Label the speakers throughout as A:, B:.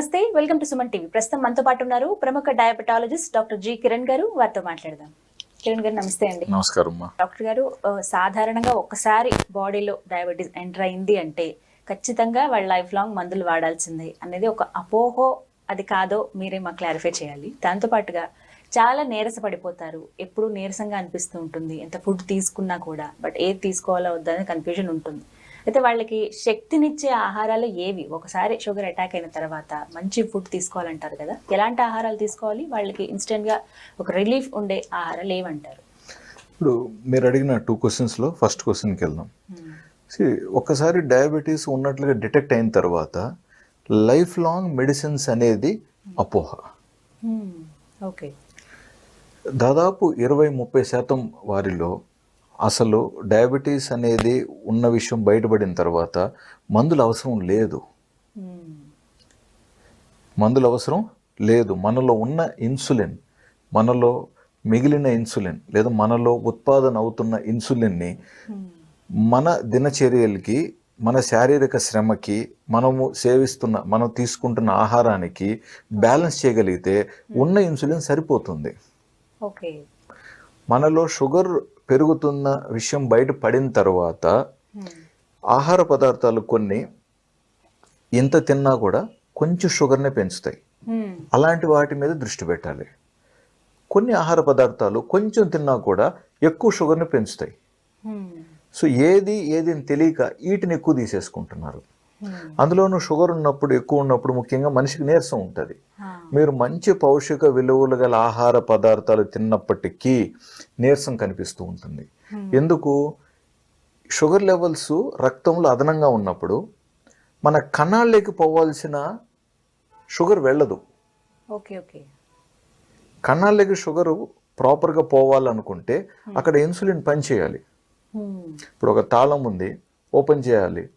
A: నమస్తే welcome to Suman TV. ప్రస్తుతం మనతో పాటు ఉన్నారు ప్రముఖ డయాబెటాలజిస్ట్ డాక్టర్ జి కిరణ్ గారు. వారితో మాట్లాడదాం. కిరణ్ గారు నమస్తే అండి.
B: నమస్కారం
A: డాక్టర్ గారు సాధారణంగా ఒక్కసారి బాడీలో డయాబెటీస్ ఎంటర్ అయింది అంటే ఖచ్చితంగా వాళ్ళ లైఫ్ లాంగ్ మందులు వాడాల్సిందే అనేది ఒక అపోహో అది కాదో మీరే మాకు క్లారిఫై చేయాలి. దాంతో పాటుగా చాలా నీరస పడిపోతారు ఎప్పుడు నీరసంగా అనిపిస్తూ ఉంటుంది. ఎంత ఫుడ్ తీసుకున్నా కూడా బట్ ఏది తీసుకోవాలో వద్దని కన్ఫ్యూజన్ ఉంటుంది. అయితే వాళ్ళకి శక్తినిచ్చే ఆహారాలు ఏవి? ఒకసారి షుగర్ అటాక్ అయిన తర్వాత మంచి ఫుడ్ తీసుకోవాలంటారు కదా ఎలాంటి ఆహారాలు తీసుకోవాలి? వాళ్ళకి ఇన్స్టెంట్గా ఒక రిలీఫ్ ఉండే ఆహారాలు ఏమంటారు
B: ఇప్పుడు మీరు అడిగిన టూ క్వశ్చన్స్లో ఫస్ట్ క్వశ్చన్కి వెళ్దాం. See, ఒక్కసారి డయాబెటీస్ ఉన్నట్లుగా డిటెక్ట్ అయిన తర్వాత లైఫ్ లాంగ్ మెడిసిన్స్ అనేది అపోహ.
A: ఓకే
B: దాదాపు ఇరవై ముప్పై శాతం వారిలో అసలు డయాబెటీస్ అనేది ఉన్న విషయం బయటపడిన తర్వాత మందులు అవసరం లేదు. మందుల అవసరం లేదు. మనలో ఉన్న ఇన్సులిన్ మనలో మిగిలిన ఇన్సులిన్ లేదా మనలో ఉత్పాదన అవుతున్న ఇన్సులిన్ని మన దినచర్యలకి మన శారీరక శ్రమకి మనము సేవిస్తున్న మనం తీసుకుంటున్న ఆహారానికి బ్యాలెన్స్ చేయగలిగితే ఉన్న ఇన్సులిన్ సరిపోతుంది.
A: ఓకే.
B: మనలో షుగర్ పెరుగుతున్న విషయం బయట పడిన తర్వాత ఆహార పదార్థాలు కొన్ని ఎంత తిన్నా కూడా కొంచెం షుగర్నే పెంచుతాయి. అలాంటి వాటి మీద దృష్టి పెట్టాలి. కొన్ని ఆహార పదార్థాలు కొంచెం తిన్నా కూడా ఎక్కువ షుగర్ని పెంచుతాయి. సో ఏది ఏది అని తెలియక వీటిని ఎక్కువ తీసేసుకుంటున్నారు. అందులోనూ షుగర్ ఉన్నప్పుడు ఎక్కువ ఉన్నప్పుడు ముఖ్యంగా మనిషికి నీరసం ఉంటుంది. మీరు మంచి పౌషిక విలువలు గల ఆహార పదార్థాలు తిన్నప్పటికీ నీరసం కనిపిస్తూ ఉంటుంది. ఎందుకు? షుగర్ లెవెల్స్ రక్తంలో అదనంగా ఉన్నప్పుడు మన కణాల్లోకి పోవాల్సిన షుగర్ వెళ్ళదు.
A: Okay okay.
B: కణాల్లోకి షుగర్ ప్రాపర్గా పోవాలనుకుంటే అక్కడ ఇన్సులిన్ పని చేయాలి ఇప్పుడు ఒక తాళం ఉంది ఓపెన్ చేయాలి.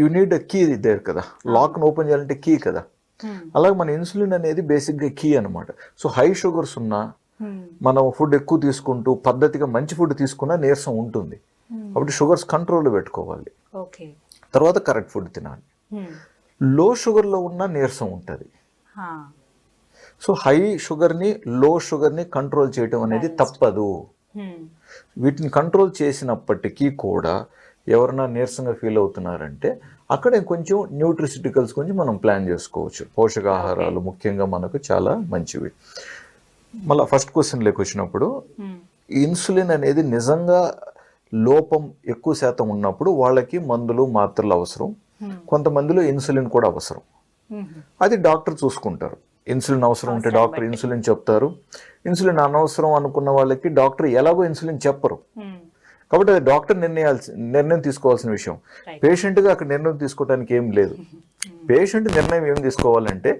B: యు నీడ్ కీ దేర్ కదా. లాక్ను ఓపెన్ చేయాలంటే కీ కదా. అలాగే మన ఇన్సులిన్ అనేది బేసిక్గా కీ అనమాట సో హై షుగర్స్ ఉన్నా మనం ఫుడ్ ఎక్కువ తీసుకుంటూ పద్ధతిగా మంచి ఫుడ్ తీసుకున్నా నీరసం ఉంటుంది. కాబట్టి షుగర్స్ కంట్రోల్లో పెట్టుకోవాలి. తర్వాత కరెక్ట్ ఫుడ్ తినాలి. లో షుగర్లో ఉన్న నీరసం ఉంటుంది. సో హై షుగర్ని లో షుగర్ని కంట్రోల్ చేయటం అనేది తప్పదు. వీటిని కంట్రోల్ చేసినప్పటికీ కూడా ఎవరైనా నీరసంగా ఫీల్ అవుతున్నారంటే అక్కడే కొంచెం న్యూట్రిసిటికల్స్ గురించి మనం ప్లాన్ చేసుకోవచ్చు. పోషకాహారాలు ముఖ్యంగా మనకు చాలా మంచివి. మళ్ళీ ఫస్ట్ క్వశ్చన్లోకి వచ్చినప్పుడు ఇన్సులిన్ అనేది నిజంగా లోపం ఎక్కువ శాతం ఉన్నప్పుడు వాళ్ళకి మందులు మాత్రలు అవసరం. కొంతమందిలో ఇన్సులిన్ కూడా అవసరం. అది డాక్టర్ చూసుకుంటారు. ఇన్సులిన్ అవసరం ఉంటే డాక్టర్ ఇన్సులిన్ చెప్తారు. ఇన్సులిన్ అనవసరం అనుకున్న వాళ్ళకి డాక్టర్ ఎలాగో ఇన్సులిన్ చెప్పరు. కాబట్టి అది డాక్టర్ నిర్ణయాల్సి నిర్ణయం తీసుకోవాల్సిన విషయం. పేషెంట్గా అక్కడ నిర్ణయం తీసుకోవడానికి ఏం లేదు. పేషెంట్ నిర్ణయం ఏం తీసుకోవాలంటే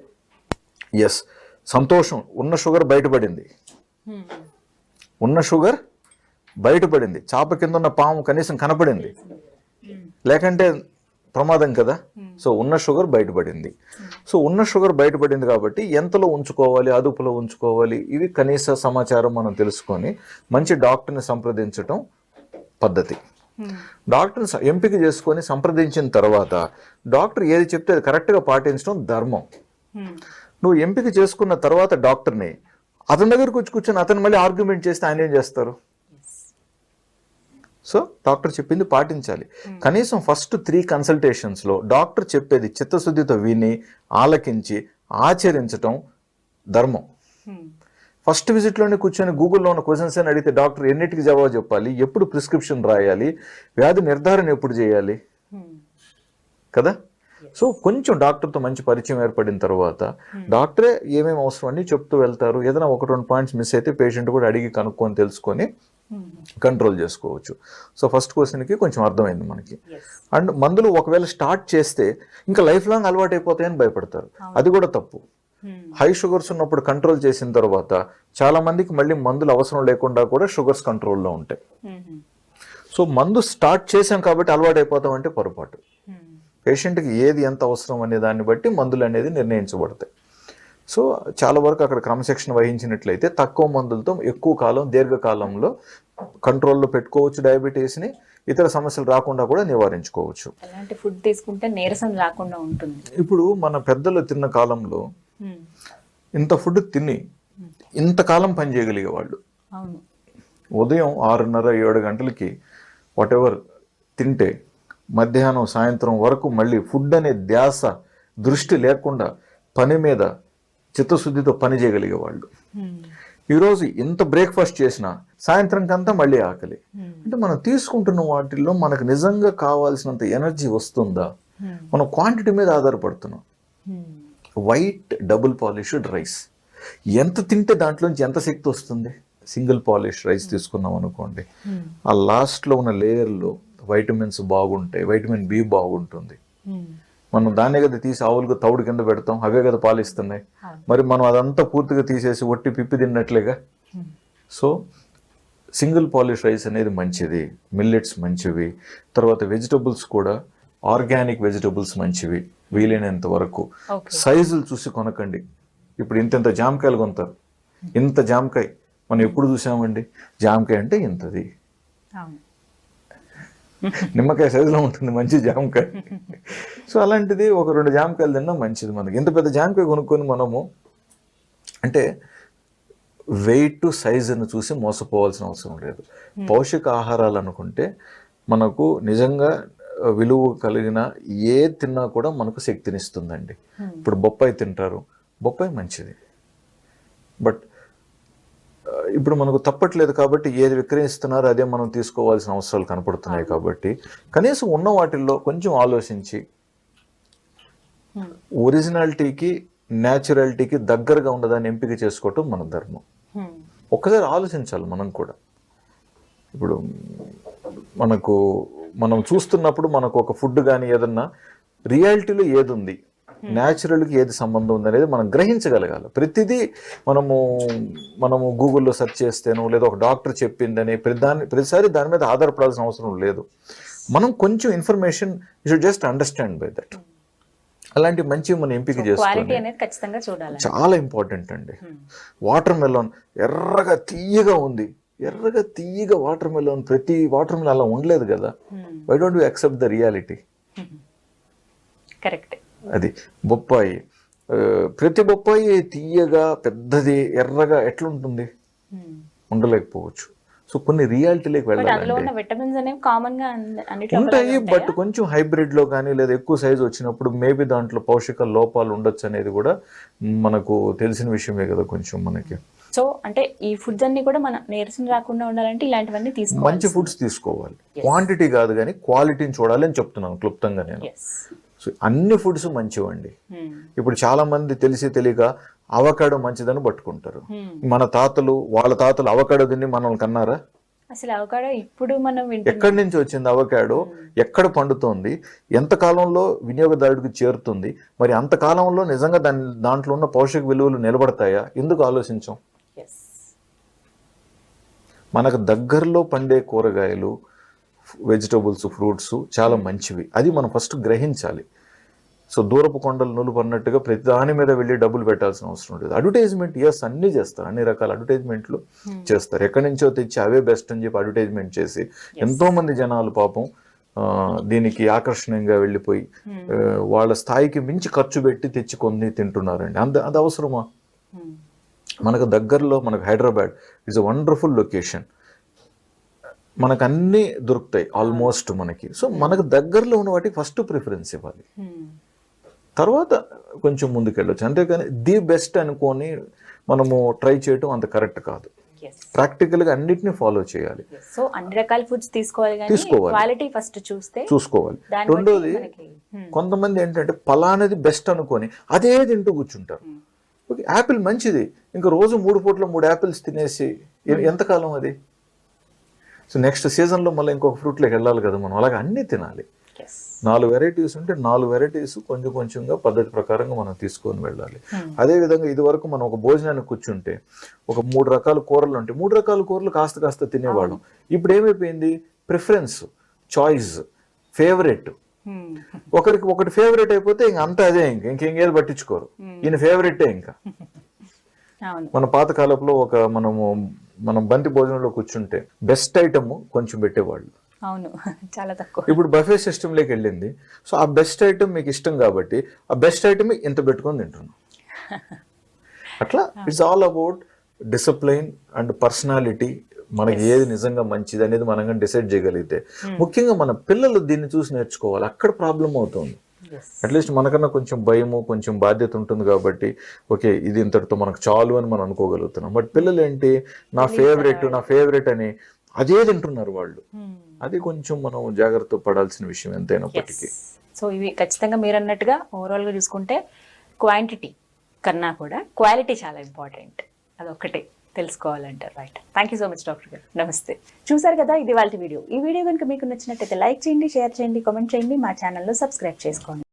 B: ఎస్ సంతోషం ఉన్న షుగర్ బయటపడింది. ఉన్న షుగర్ బయటపడింది. చాప కింద ఉన్న పాము కనీసం కనపడింది. లేకంటే ప్రమాదం కదా. సో ఉన్న షుగర్ బయటపడింది. సో ఉన్న షుగర్ బయటపడింది కాబట్టి ఎంతలో ఉంచుకోవాలి అదుపులో ఉంచుకోవాలి ఇవి కనీస సమాచారం మనం తెలుసుకొని మంచి డాక్టర్ని సంప్రదించటం పద్ధతి. డాక్టర్ని స- ఎంపిక చేసుకొని సంప్రదించిన తర్వాత డాక్టర్ ఏది చెప్తే అది కరెక్ట్గా పాటించడం ధర్మం. నువ్వు ఎంపిక చేసుకున్న తర్వాత డాక్టర్ని అతని దగ్గరకు వచ్చి కూర్చొని అతను మళ్ళీ ఆర్గ్యుమెంట్ చేస్తే ఆయన ఏం చేస్తారు? సో డాక్టర్ చెప్పింది పాటించాలి. కనీసం ఫస్ట్ త్రీ కన్సల్టేషన్స్లో డాక్టర్ చెప్పేది చిత్తశుద్ధితో విని ఆలకించి ఆచరించటం ధర్మం. ఫస్ట్ విజిట్లోనే కూర్చొని గూగుల్లో ఉన్న క్వశ్చన్స్ అని అడిగితే డాక్టర్ ఎన్నిటికి జవాబు చెప్పాలి? ఎప్పుడు ప్రిస్క్రిప్షన్ రాయాలి? వ్యాధి నిర్ధారణ ఎప్పుడు చేయాలి? కదా? సో కొంచెం డాక్టర్తో మంచి పరిచయం ఏర్పడిన తర్వాత డాక్టరే ఏమేమి అవసరం అని చెప్తూ వెళ్తారు. ఏదైనా ఒక రెండు పాయింట్స్ మిస్ అయితే పేషెంట్ కూడా అడిగి కనుక్కొని తెలుసుకొని కంట్రోల్ చేసుకోవచ్చు. సో ఫస్ట్ క్వశ్చన్కి కొంచెం అర్థమైంది మనకి. అండ్ మందులు ఒకవేళ స్టార్ట్ చేస్తే ఇంకా లైఫ్ లాంగ్ అలవాటు అయిపోతాయని భయపడతారు అది కూడా తప్పు. హై షుగర్స్ ఉన్నప్పుడు కంట్రోల్ చేసిన తర్వాత చాలా మందికి మళ్ళీ మందులు అవసరం లేకుండా కూడా షుగర్స్ కంట్రోల్లో ఉంటాయి. సో మందు స్టార్ట్ చేసాం కాబట్టి అలవాటు అయిపోతాం అంటే పొరపాటు. పేషెంట్కి ఏది ఎంత అవసరం అనే దాన్ని బట్టి మందులు అనేది నిర్ణయించబడతాయి. సో చాలా వరకు అక్కడ క్రమశిక్షణ వహించినట్లయితే తక్కువ మందులతో ఎక్కువ కాలం దీర్ఘకాలంలో కంట్రోల్లో పెట్టుకోవచ్చు డయాబెటీస్ని ఇతర సమస్యలు రాకుండా కూడా నివారించుకోవచ్చు.
A: ఫుడ్ తీసుకుంటే నీరసం రాకుండా ఉంటుంది.
B: ఇప్పుడు మన పెద్దలు తిన్న కాలంలో. ఇంత ఫుడ్ తిని ఇంతకాలం పని చేయగలిగే వాళ్ళు
A: అవును
B: ఉదయం ఆరున్నర ఏడు గంటలకి వాట్ ఎవర్ తింటే మధ్యాహ్నం సాయంత్రం వరకు మళ్ళీ ఫుడ్ అనే ధ్యాస దృష్టి లేకుండా పని మీద చిత్తశుద్ధితో పని చేయగలిగే వాళ్ళు
A: హ్మ్.
B: ఈరోజు ఇంత బ్రేక్ఫాస్ట్ చేసినా సాయంత్రం కంతా మళ్ళీ ఆకలి
A: Hmm.
B: అంటే మనం తీసుకుంటున్న వాటిల్లో మనకు నిజంగా కావాల్సినంత ఎనర్జీ వస్తుందా
A: Hmm.
B: మనం క్వాంటిటీ మీద ఆధారపడుతున్నాం. వైట్ డబుల్ పాలిష్డ్ రైస్ ఎంత తింటే దాంట్లోంచి ఎంత శక్తి వస్తుంది సింగిల్ పాలిష్ రైస్ తీసుకున్నాం అనుకోండి. ఆ లాస్ట్లో ఉన్న లేయర్లో వైటమిన్స్ బాగుంటాయి వైటమిన్ బి బాగుంటుంది. మనం దాన్నే కదా తీసి ఆవులకు తౌడు కింద పెడతాం అవే కదా పాలిస్తున్నాయి. మరి మనం అదంతా పూర్తిగా తీసేసి ఒట్టి పిప్పి తిన్నట్లేగా. సో సింగిల్ పాలిష్ రైస్ అనేది మంచిది మిల్లెట్స్ మంచివి తర్వాత వెజిటబుల్స్ కూడా ఆర్గానిక్ వెజిటబుల్స్ మంచివి వీలైనంత వరకు. సైజులు చూసి కొనకండి. ఇప్పుడు ఇంత ఇంత జామకాయలు కొంటారు ఇంత జామకాయ మనం ఎప్పుడు చూసామండి? జామకాయ అంటే ఇంతది. నిమ్మకాయ సైజులో ఉంటుంది మంచి జామకాయ. సో అలాంటిది ఒక రెండు జామకాయలు తిన్నా మంచిది మనకి. ఇంత పెద్ద జామకాయ కొనుక్కొని మనము అంటే వెయిట్ సైజును చూసి మోసపోవాల్సిన అవసరం లేదు. పౌష్టిక ఆహారాలు అనుకుంటే మనకు నిజంగా విలువ కలిగిన ఏ తిన్నా కూడా మనకు శక్తినిస్తుందండి
A: Hmm.
B: ఇప్పుడు బొప్పాయి తింటారు బొప్పాయి మంచిది బట్ ఇప్పుడు మనకు తప్పట్లేదు కాబట్టి ఏది విక్రయిస్తున్నారో అదే మనం తీసుకోవాల్సిన అవసరాలు కనపడుతున్నాయి కాబట్టి కనీసం ఉన్న వాటిల్లో కొంచెం ఆలోచించి
A: హ్మ్.
B: ఒరిజినాలిటీకి న్యాచురాలిటీకి దగ్గరగా ఉన్నదాన్ని ఎంపిక చేసుకోవటం మన ధర్మం
A: హ్మ్.
B: ఒక్కసారి ఆలోచించాలి మనం కూడా ఇప్పుడు మనకు మనం చూస్తున్నప్పుడు మనకు ఒక ఫుడ్ కానీ ఏదన్నా రియాలిటీలో ఏది ఉంది న్యాచురల్కి ఏది సంబంధం ఉంది అనేది మనం గ్రహించగలగాలి. ప్రతిదీ మనము మనము గూగుల్లో సెర్చ్ చేస్తేనో లేదా ఒక డాక్టర్ చెప్పిందని ప్రతి ప్రతిసారి దాని మీద ఆధారపడాల్సిన అవసరం లేదు. మనం కొంచెం information you should just understand by that అలాంటి మంచి మనం ఎంపిక
A: చూడాలి
B: చాలా ఇంపార్టెంట్ అండి. వాటర్ మెలోన్ ఎర్రగా తీయగా ఉంది. ఎర్రగా తీయగా వాటర్ మెలోన్ ప్రతి వాటర్ మెలోన్ అలా ఉండలేదు కదా. Why don't you accept the reality
A: correct
B: అది బొప్పాయి. ప్రతి బొప్పాయి తీయగా పెద్దది ఎర్రగా ఎట్లుంటుంది?
A: హ్మ్.
B: ఉండలేకపోవచ్చు. సో కొన్ని రియాలిటీలోకి
A: అన్నిట్లో
B: ఉంటాయి బట్? కొంచెం హైబ్రిడ్లో కానీ లేదా ఎక్కువ సైజ్ వచ్చినప్పుడు మేబీ దాంట్లో పౌషిక లోపాలు ఉండొచ్చు అనేది కూడా మనకు తెలిసిన విషయమే కదా కొంచెం మనకి.
A: సో అంటే ఈ ఫుడ్స్ అన్ని కూడా మన నీరసం రాకుండా ఉండాలంటే ఇలాంటివన్నీ తీసుకోవాలి
B: మంచి ఫుడ్స్ తీసుకోవాలి. క్వాంటిటీ కాదు కానీ క్వాలిటీని చూడాలి అని చెప్తున్నాను క్లుప్తంగా నేను. సో అన్ని ఫుడ్స్ మంచివండి. ఇప్పుడు చాలా మంది తెలిసి తెలియక అవకాడో మంచిదని పట్టుకుంటారు. మన తాతలు వాళ్ళ తాతలు అవకాడో తిని మనల్ని కన్నారా?
A: అసలు అవకాడో ఇప్పుడు మనం
B: ఎక్కడి నుంచి వచ్చింది అవకాడో ఎక్కడ పండుతోంది ఎంత కాలంలో వినియోగదారుడికి చేరుతుంది మరి అంత కాలంలో నిజంగా దాని దాంట్లో ఉన్న పోషక విలువలు నిలబడతాయా? ఎందుకు ఆలోచించం? మనకు దగ్గరలో పండే కూరగాయలు వెజిటబుల్స్ ఫ్రూట్స్ చాలా మంచివి. అది మనం ఫస్ట్ గ్రహించాలి. సో దూరపు కొండలు నులుపు అన్నట్టుగా ప్రతి దాని మీద వెళ్ళి డబ్బులు పెట్టాల్సిన అవసరం లేదు. అడ్వర్టైజ్మెంట్ ఎస్ అన్నీ చేస్తారు. అన్ని రకాల అడ్వర్టైజ్మెంట్లు చేస్తారు. ఎక్కడి నుంచో తెచ్చి అవే బెస్ట్ అని చెప్పి అడ్వర్టైజ్మెంట్ చేసి ఎంతో మంది జనాలు పాపం దీనికి ఆకర్షణీయంగా వెళ్ళిపోయి వాళ్ళ స్థాయికి మించి ఖర్చు పెట్టి తెచ్చి కొన్ని తింటున్నారండి. అంత అది అవసరమా? మనకు దగ్గరలో మనకు Hyderabad is a wonderful location మనకు అన్నీ దొరుకుతాయి ఆల్మోస్ట్ మనకి. సో మనకు దగ్గరలో ఉన్న వాటికి ఫస్ట్ ప్రిఫరెన్స్ ఇవ్వాలి. తర్వాత కొంచెం ముందుకెళ్ళొచ్చు. అంతేకాని ది బెస్ట్ అనుకొని మనము ట్రై చేయటం అంత కరెక్ట్ కాదు. ప్రాక్టికల్గా అన్నిటిని ఫాలో చేయాలి.
A: సో అన్ని రకాల ఫుడ్స్ తీసుకోవాలి
B: తీసుకోవాలి.
A: క్వాలిటీ ఫస్ట్ చూస్తే
B: చూసుకోవాలి. రెండోది
A: Hmm.
B: కొంతమంది ఏంటంటే పలానది బెస్ట్ అనుకొని అదే తింటూ కూర్చుంటారు. ఓకే యాపిల్ మంచిది. ఇంకా రోజు మూడు పూట్ల మూడు యాపిల్స్ తినేసి ఎ- ఎంతకాలం అది? సో నెక్స్ట్ సీజన్లో మళ్ళీ ఇంకొక ఫ్రూట్లోకి వెళ్ళాలి కదా మనం. అలాగే అన్నీ తినాలి. నాలుగు వెరైటీస్ ఉంటే నాలుగు వెరైటీస్ కొంచెం కొంచెంగా పద్ధతి ప్రకారంగా మనం తీసుకొని వెళ్ళాలి. అదే విధంగా ఇది వరకు మనం ఒక భోజనానికి కూర్చుంటే ఒక మూడు రకాల కూరలు ఉంటాయి. మూడు రకాల కూరలు కాస్త కాస్త తినేవాళ్ళం. ఇప్పుడు ఏమైపోయింది? Preference choice favourite. ఒకరికి ఒకటి ఫేవరెట్ అయిపోతే ఇంక అంతా అదే ఇంక. ఇంకేది పట్టించుకోరు. ఈయన ఫేవరెటే ఇంకా. మన పాత కాలంలో ఒక మనము మనం బంతి భోజనంలో కూర్చుంటే బెస్ట్ ఐటమ్ కొంచెం పెట్టేవాళ్ళు.
A: అవును. చాలా తక్కువ.
B: ఇప్పుడు బఫే సిస్టంలోకి వెళ్ళింది. సో ఆ బెస్ట్ ఐటమ్ మీకు ఇష్టం కాబట్టి ఆ బెస్ట్ ఐటమ్ ఇంత పెట్టుకొని తింటున్నాం. అట్లా? It's all about discipline and personality మనకి ఏది నిజంగా మంచిది అనేది మనం డిసైడ్ చేయగలిగితే. ముఖ్యంగా మన పిల్లలు దీన్ని చూసి నేర్చుకోవాలి. అక్కడ ప్రాబ్లం అవుతుంది. అట్లీస్ట్ మనకన్నా కొంచెం భయము కొంచెం బాధ్యత ఉంటుంది కాబట్టి ఓకే ఇది ఇంతటితో మనకు చాలు అని మనం అనుకోగలుగుతున్నాం. బట్ పిల్లలు ఏంటి నా ఫేవరెట్ నా ఫేవరెట్ అని అదే తింటున్నారు వాళ్ళు. అది కొంచెం మనం జాగ్రత్త పడాల్సిన విషయం ఎంతైనప్పటికీ.
A: సో ఇవి ఖచ్చితంగా మీరు అన్నట్టుగా ఓవరాల్గా చూసుకుంటే క్వాంటిటీ కన్నా కూడా క్వాలిటీ చాలా ఇంపార్టెంట్ అదొక్కటే. తెలుసుకోవాలంటారు. Right thank you so much doctor గారు. నమస్తే చూసారు కదా ఇది వాళ్ళ వీడియో. ఈ వీడియో కనుక మీకు నచ్చినట్లయితే లైక్ చేయండి షేర్ చేయండి కామెంట్ చేయండి. మా ఛానల్లో సబ్స్క్రైబ్ చేసుకోండి.